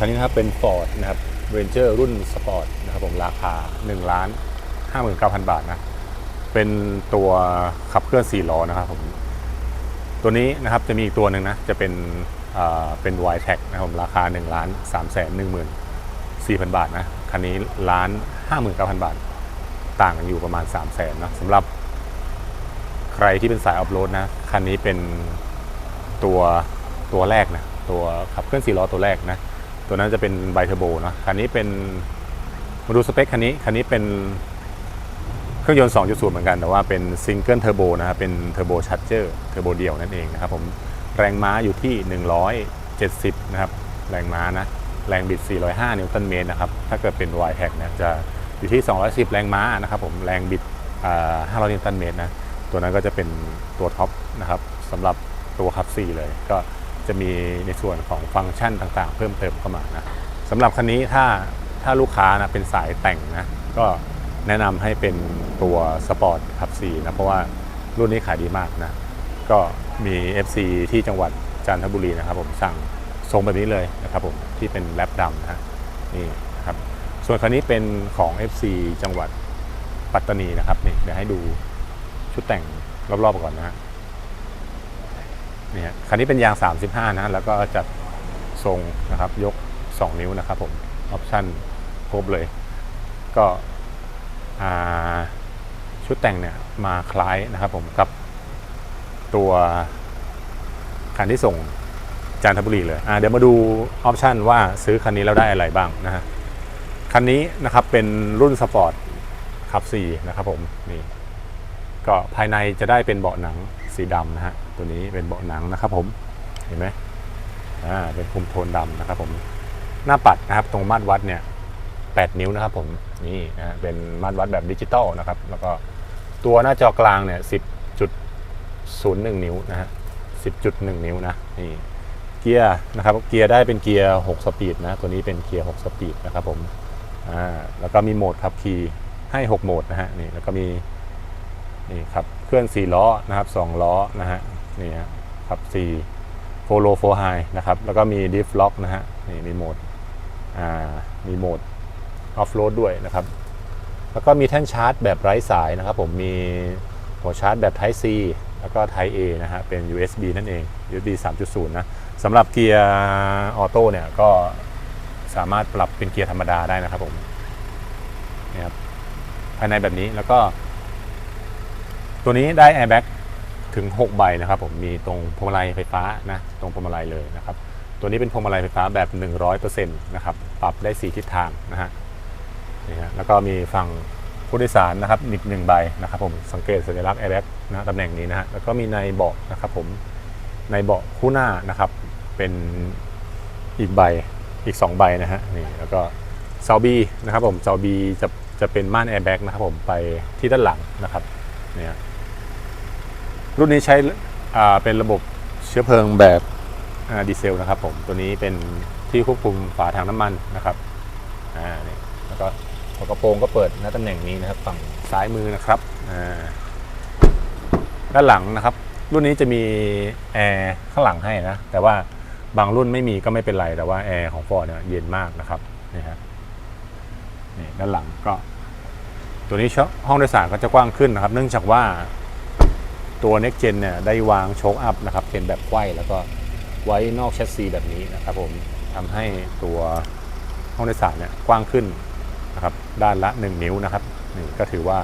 คันนี้นะครับเป็น Ford นะครับ Ranger รุ่นสปอร์ตนะครับผมราคา1ล้าน59,000 บาทนะ เป็นตัวขับเคลื่อน4ล้อนะครับผมตัวนี้นะครับจะมีอีกตัวหนึ่งนะ จะเป็นเป็น y t e c นะครับผมราคา1ล้าน3แสน1 4 0 0 0 บาทนะ คันนี้ล้าน59,000 บาท ต่างกันอยู่ประมาณ 3 0 0แสนนะสำหรับใครที่เป็นสายออฟโรดนะ คันนี้เป็นตัวตัวแรกนะ ตัวขับเคลื่อน4ล้อตัวแรกนะ ตัวนั้นจะเป็นไบเทอร์โบนะคันนี้เป็นมาดูสเปคคันนี้คันนี้เป็นเครื่องยนต์ 2.0 เหมือนกัน แต่ว่าเป็นซิงเกิลเทอร์โบนะครับ เป็นเทอร์โบชาร์เจอร์เทอร์โบเดี่ยวนั่นเองนะครับผมแรงม้าอยู่ที่ 170 นะครับ แรงม้านะ แรงบิด 405 นิวตันเมตรนะครับ ถ้าเกิดเป็น y t e c เนี่ยจะอยู่ที่ 210 แรงม้านะครับผมแรงบิดอ่า500 นิวตันเมตรนะ ตัวนั้นก็จะเป็นตัวท็อปนะครับสำหรับตัวขับ 4 เลยก็ จะมีในส่วนของฟังก์ชันต่างๆ เพิ่มเติมเข้ามานะสำหรับคันนี้ถ้าถ้าลูกค้านะเป็นสายแต่งนะก็แนะนำให้เป็นตัวสปอร์ตขับ4นะเพราะว่ารุ่นนี้ขายดีมากนะก็มี FC ที่จังหวัดจันทบุรีนะครับผมสั่งทรงแบบนี้เลยนะครับผมที่เป็นแรปดำนะนี่นครับส่วนคันนี้เป็นของ FC จังหวัดปัตตานีนะครับนี่เดี๋ยวให้ดูชุดแต่งรอบๆก่อนนะฮะ นี่ฮะคันนี้เป็นยาง 35 นะ แล้วก็จัดทรงนะครับ ยก 2 นิ้วนะครับผมออปชั่นครบเลย ก็ชุดแต่งเนี่ยมาคล้ายนะครับผมกับตัวคันที่ส่งจันทบุรีเลยเดี๋ยวมาดูออปชันว่าซื้อคันนี้แล้วได้อะไรบ้างนะฮะ คันนี้นะครับเป็นรุ่นสปอร์ตขับ4นะครับผมนี่ก็ภายในจะได้เป็นเบาะหนังสีดำนะฮะ ตัวนี้เป็นเบาะหนังนะครับผมเห็นไหมอ่าเป็นคุมโทนดำนะครับผมหน้าปัดนะครับตรงมาตรวัดเนี่ย8 นิ้วนะครับผมนี่นะเป็นมาตรวัดแบบดิจิตอลนะครับแล้วก็ตัวหน้าจอกลางเนี่ย10จุด0.1 นิ้วนะฮะ10.1 นิ้วนะนี่เกียร์นะครับเกียร์ได้เป็นเกียร์ 6 สปีดนะตัวนี้เป็นเกียร์ 6 สปีดนะครับผมอ่าแล้วก็มีโหมดขับขี่ให้ 6 โหมดนะฮะนี่แล้วก็มีนี่ครับเคลื่อน 4 ล้อนะครับ 2 ล้อนะฮะ นี่ฮะขับ4โฟโลโฟไฮนะครับ แล้วก็มีดิฟล็อกนะฮะ นี่มีโหมด อ่า มีโหมดออฟโรดด้วยนะครับ แล้วก็มีแท่นชาร์จแบบไร้สายนะครับ ผมมีหัวชาร์จแบบ Type C แล้วก็ Type A นะฮะ เป็น USB นั่นเอง USB 3.0 นะสำหรับเกียร์ออโต้เนี่ยก็สามารถปรับเป็นเกียร์ธรรมดาได้นะครับผมนี่ครับภายในแบบนี้แล้วก็ ตัวนี้ได้ Airbag ถึง 6 ใบนะครับผมมีตรงพวงมาลัยไฟฟ้านะตรงพวงมาลัยเลยนะครับตัวนี้เป็นพวงมาลัยไฟฟ้าแบบ 100%นะครับปรับได้ 4 ทิศทางนะฮะนี่ฮะแล้วก็มีฝั่งผู้โดยสารนะครับอีกหนึ่งใบนะครับผมสังเกตสัญลักษณ์ airbag นะตำแหน่งนี้นะฮะแล้วก็มีในเบาะนะครับผมในเบาะคู่หน้านะครับเป็นอีกใบอีก 2 ใบนะฮะนี่แล้วก็เซาบีนะครับผมเซาบีจะจะเป็นม่าน airbag นะครับผมไปที่ด้านหลังนะครับเนี่ย รุ่นนี้ใช้เป็นระบบเชื้อเพลิงแบบดีเซลนะครับผมตัวนี้เป็นที่ควบคุมฝาถังน้ำมันนะครับอ่านี่แล้วก็หัวกระโปรงก็เปิดณตำแหน่งนี้นะครับฝั่งซ้ายมือนะครับอ่าด้านหลังนะครับ รุ่นนี้จะมีแอร์ข้างหลังให้นะ แต่ว่าบางรุ่นไม่มีก็ไม่เป็นไร แต่ว่าแอร์ของ Ford เนี่ยเย็นมากนะครับนี่ฮะนี่ด้านหลังก็ ตัวนี้ช่องห้องโดยสารก็จะกว้างขึ้นนะครับ เนื่องจากว่า ตัว Next Gen เนี่ยได้วางโชคอัพนะครับเป็นแบบไขว้แล้วก็ไว้นอกแชสซีแบบนี้นะครับผมทำให้ตัวห้องโดยสารเนี่ยกว้างขึ้นนะครับด้านละ 1 นิ้วนะครับนี่ก็ถือว่า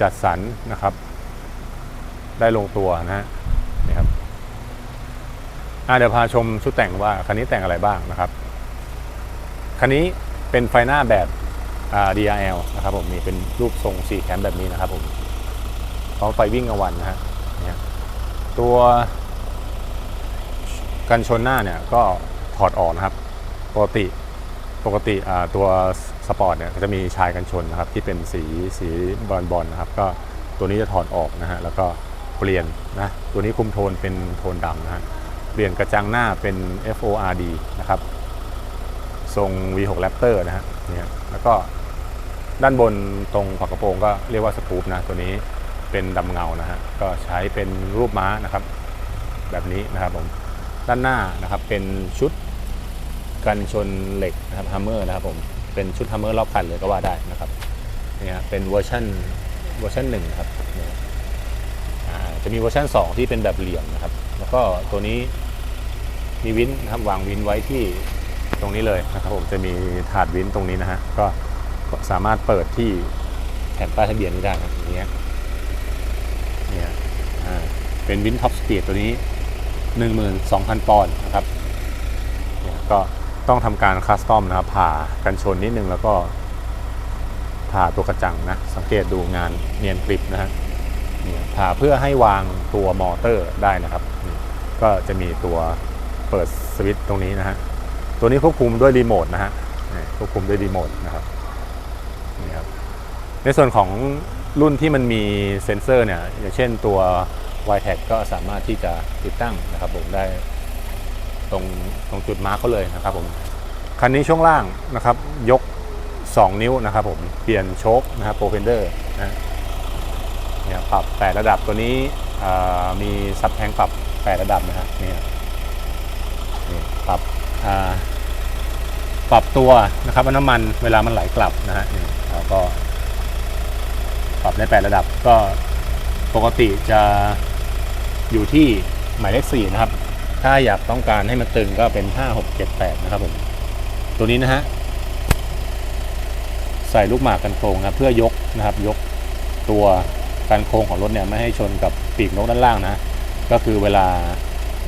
จัดสรรนะครับ ได้ลงตัวนะฮะนี่ครับอะเดี๋ยวพาชมชุดแต่งว่าคันนี้แต่งอะไรบ้างนะครับคันนี้เป็นไฟหน้าแบบ DRL นะครับผมมีเป็นรูปทรง4แคมแบบนี้นะครับผม พร้อมไฟวิ่งกลางวันนะฮะตัวกันชนหน้าเนี่ยก็ถอดออกนะครับ ปกติปกติอ่าตัวสปอร์ตเนี่ยจะมีชายกันชนนะครับ ที่เป็นสีสีบอลบอลนะครับ ก็ตัวนี้จะถอดออกนะฮะแล้วก็เปลี่ยนนะตัวนี้คุมโทนเป็นโทนดำนะฮะเปลี่ยนกระจังหน้าเป็น FORD นะครับทรง V6 Raptor นะฮะเนี่ยแล้วก็ด้านบนตรงฝากระโปรงก็เรียกว่าสกูปนะตัวนี้ เป็นดำเงานะฮะก็ใช้เป็นรูปม้านะครับ แบบนี้นะครับผมด้านหน้านะครับเป็นชุดกันชนเหล็กนะครับฮัมเมอร์นะครับผมเป็นชุดฮัมเมอร์รอบคันเลยก็ว่าได้นะครับเนี่ยฮะเป็นเวอร์ชันเวอร์ชันหนึ่งครับจะมีเวอร์ชัน2 ที่เป็นแบบเหลี่ยมนะครับ แล้วก็ตัวนี้มีวินนะครับวางวินไว้ที่ตรงนี้เลยนะครับผมจะมีถาดวินตรงนี้นะฮะก็สามารถเปิดที่แผ่นป้ายทะเบียนนี้ได้ครับอย่างเงี้ยเนี่ย เป็นวินท็อปสปีดตัวนี้ 12,000 ปอนด์นะครับ ก็ต้องทำการคัสตอมนะครับผ่ากันชนนิดนึงแล้วก็ผ่าตัวกระจังนะ สังเกตดูงานเนียนกริบนะฮะผ่าเพื่อให้วางตัวมอเตอร์ได้นะครับ ก็จะมีตัวเปิดสวิตช์ตรงนี้นะฮะ ตัวนี้ควบคุมด้วยรีโมทนะฮะควบคุมด้วยรีโมทนะครับนี่ครับ ในส่วนของรุ่นที่มันมีเซ็นเซอร์เนี่ยอย่างเช่นตัว y t a g ก็สามารถที่จะติดตั้งนะครับผมได้ตรงตรงจุดมาร์กเขาเลยนะครับผมคันนี้ช่วงล่างนะครับยก 2 นิ้วนะครับผมเปลี่ยนโชคนะครับโปรเฟนเดอร์นะเนี่ยปรับ 8 ระดับตัวนี้มีซับแทงปรับ 8 ระดับนะฮะเนี่ยนี่ปรับปรับตัวนะครับว่าน้ำมันเวลามันไหลกลับนะฮะนี่เราก็ปรับได้ 8 ระดับก็ปกติจะ อยู่ที่หมายเลข4นะครับ ถ้าอยากต้องการให้มันตึงก็เป็น5 6 7 8นะครับผมตัวนี้นะฮะใส่ลูกหมากกันโครงนะเพื่อยกนะครับ ยกตัวกันโครงของรถเนี่ยไม่ให้ชนกับปีกนกด้านล่างนะ ก็คือเวลา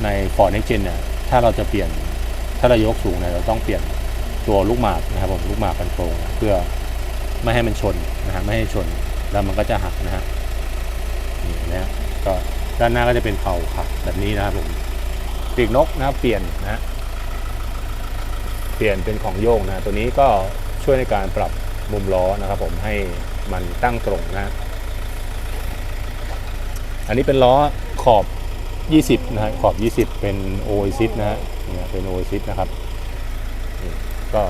ใน Ford Next Gen เนี่ยถ้าเราจะเปลี่ยนถ้าเรายกสูงเนี่ยเราต้องเปลี่ยนตัวลูกหมากนะครับผมลูกหมากกันโครงนะเพื่อไม่ให้มันชนนะฮะไม่ให้ชนแล้วมันก็จะหักนะฮะนี่นะฮะก็ ด้านหน้าก็จะเป็นเผาขับแบบนี้นะครับผมปีกนกนะครับเปลี่ยนนะเปลี่ยนเป็นของโยงนะตัวนี้ก็ช่วยในการปรับมุมล้อนะครับ ผมให้มันตั้งตรงนะฮะอันนี้เป็นล้อขอบ 20 นะฮะขอบ 20 เป็น Oasis นะฮะเนี่ยเป็น Oasis นะครับนี่ก็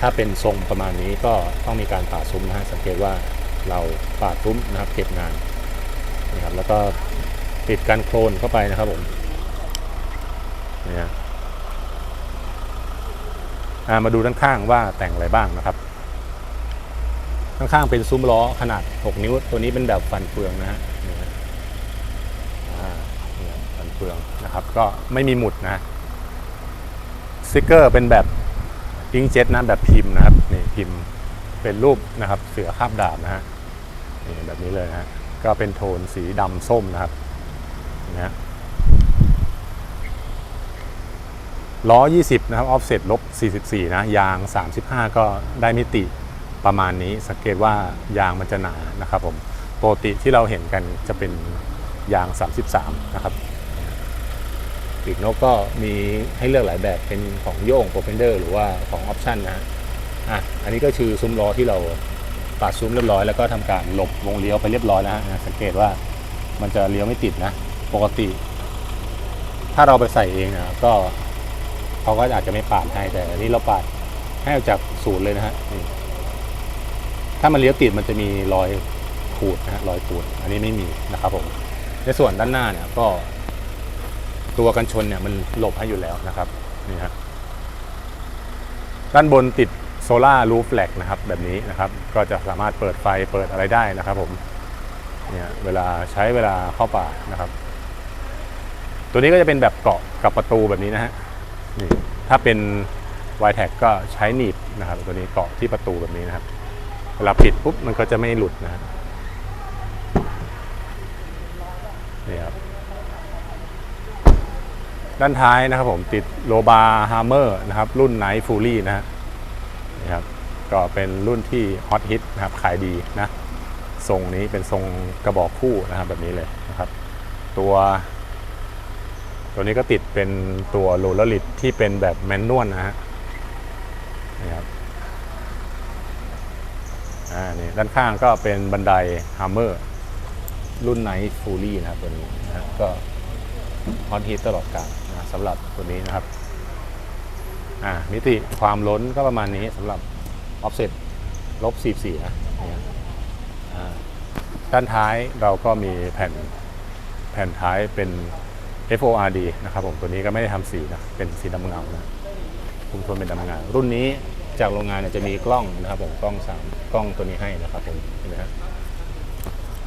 ถ้าเป็นทรงประมาณนี้ก็ต้องมีการปาดซุ้มนะฮะสังเกตว่าเราปาดซุ้มนะครับเก็บงานนะครับแล้วก็ ติดกันโคลนเข้าไปนะครับผมเนี่ยอ่ามาดูด้านข้างว่าแต่งอะไรบ้างนะครับข้างๆเป็นซุ้มล้อขนาด 6 นิ้ว ตัวนี้เป็นแบบฟันเฟืองนะฮะเนี่ยฟันเฟืองนะครับ ก็ไม่มีหมุดนะสติกเกอร์เป็นแบบอิงเจ็ตนะแบบพิมพ์นะครับนี่พิมพ์เป็นรูปนะครับ เสือคาบดาบนะฮะนี่แบบนี้เลยนะฮะก็เป็นโทนสีดำส้มนะครับ นะล้อ 20 นะครับ ออฟเซ็ตลบ 44 นะ ยาง 35 ก็ได้มิติประมาณนี้ สังเกตว่ายางมันจะหนานะครับผมปกติที่เราเห็นกันจะเป็นยาง 33 นะครับปีกนกก็มีให้เลือกหลายแบบเป็นของโย่งโปรเฟนเดอร์หรือว่าของออปชั่นนะอะอันนี้ก็คือซุ้มล้อที่เราปัดซุ้มเรียบร้อยแล้วก็ทำการหลบวงเลี้ยวไปเรียบร้อยแล้วฮะสังเกตว่ามันจะเลี้ยวไม่ติดนะ ปกติ ถ้าเราไปใส่เองนะก็เขาก็อาจจะไม่ปาดให้แต่อันนี้เราปาดให้ออกจากศูนย์เลยนะฮะถ้ามันเลี้ยวติดมันจะมีรอยขูดนะฮะรอยขูด อันนี้ไม่มีนะครับผมในส่วนด้านหน้าเนี่ยก็ ตัวกันชนเนี่ยมันหลบให้อยู่แล้วนะครับนี่ฮะด้านบนติดโซล่ารูฟแลกนะครับ แบบนี้นะครับ ก็จะสามารถเปิดไฟเปิดอะไรได้นะครับผมเนี่ยเวลาใช้เวลาเข้าป่านะครับ ตัวนี้ก็จะเป็นแบบเกาะกับประตูแบบนี้นะฮะนี่ถ้าเป็น y t a g ก็ใช้หนีบนะครับ ตัวนี้เกาะที่ประตูแบบนี้นะครับเวลาปิดปุ๊บมันก็จะไม่หลุดนะฮะนี่ครับด้านท้ายนะครับผมติดโลบาฮาร์เมอร์นะครับ รุ่นไนท์ฟูลี่นะฮะนี่ครับก็เป็นรุ่นที่ฮอตฮิตนะครับขายดีนะทรงนี้เป็นทรงกระบอกคู่นะครับแบบนี้เลยนะครับ ตัว ตัวนี้ก็ติดเป็นตัวโรลเลอร์ลิดที่เป็นแบบแมนนวลนะฮะนี่ครับอ่านี่ด้านข้างก็เป็นบันไดฮัมเมอร์รุ่นไนท์ฟูลี่นะครับตัวนี้นะก็ฮอตฮิตตลอดกาลนะสำหรับตัวนี้นะครับอ่ามิติความล้นก็ประมาณนี้สำหรับออฟเซ็ตลบ44นะนี่ฮะอ่าด้านท้ายเราก็มีแผ่นแผ่นท้ายเป็น FORD นะครับผมตัวนี้ก็ไม่ได้ทำสีนะเป็นสีดำเงานะคุมโทนเป็นดำเงารุ่นนี้จากโรงงานเนี่ยจะมีกล้องนะครับผมกล้องสามกล้องตัวนี้ให้นะครับผมเห็นไหมครับ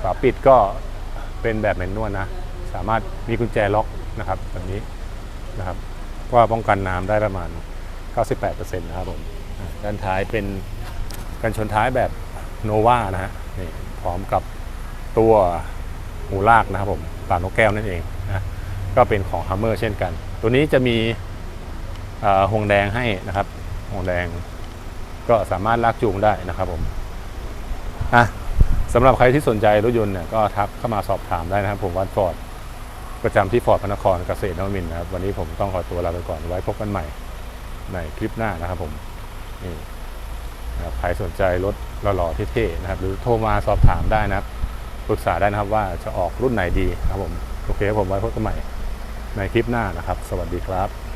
ฝาปิดก็เป็นแบบแมนนวลนะ สามารถมีกุญแจล็อกนะครับแบบนี้นะครับว่าป้องกันน้ำได้ประมาณ 98%นะครับผมด้านท้ายเป็นกันชนท้ายแบบโนวานะฮะนี่พร้อมกับตัวหูลากนะครับผมปากนกแก้วนั่นเองนะ ก็เป็นของ Hammer เช่นกัน ตัวนี้จะมีห่วงแดงให้นะครับห่วงแดงก็สามารถลากจูงได้นะครับผมอะสำหรับใครที่สนใจรถยนต์เนี่ยก็ทักเข้ามาสอบถามได้นะครับ ผมวันฟอร์ดประจำที่ฟอร์ดพระนครเกษตรนวมินทร์นะครับ วันนี้ผมต้องขอตัวลาไปก่อนไว้พบกันใหม่ในคลิปหน้านะครับผมนี่นะครับใครสนใจรถหล่อๆเท่ๆนะครับ หรือโทรมาสอบถามได้นะครับปรึกษาได้นะครับว่าจะออกรุ่นไหนดีครับผม โอเคครับผมไว้พบกันใหม่ ในคลิปหน้านะครับ สวัสดีครับ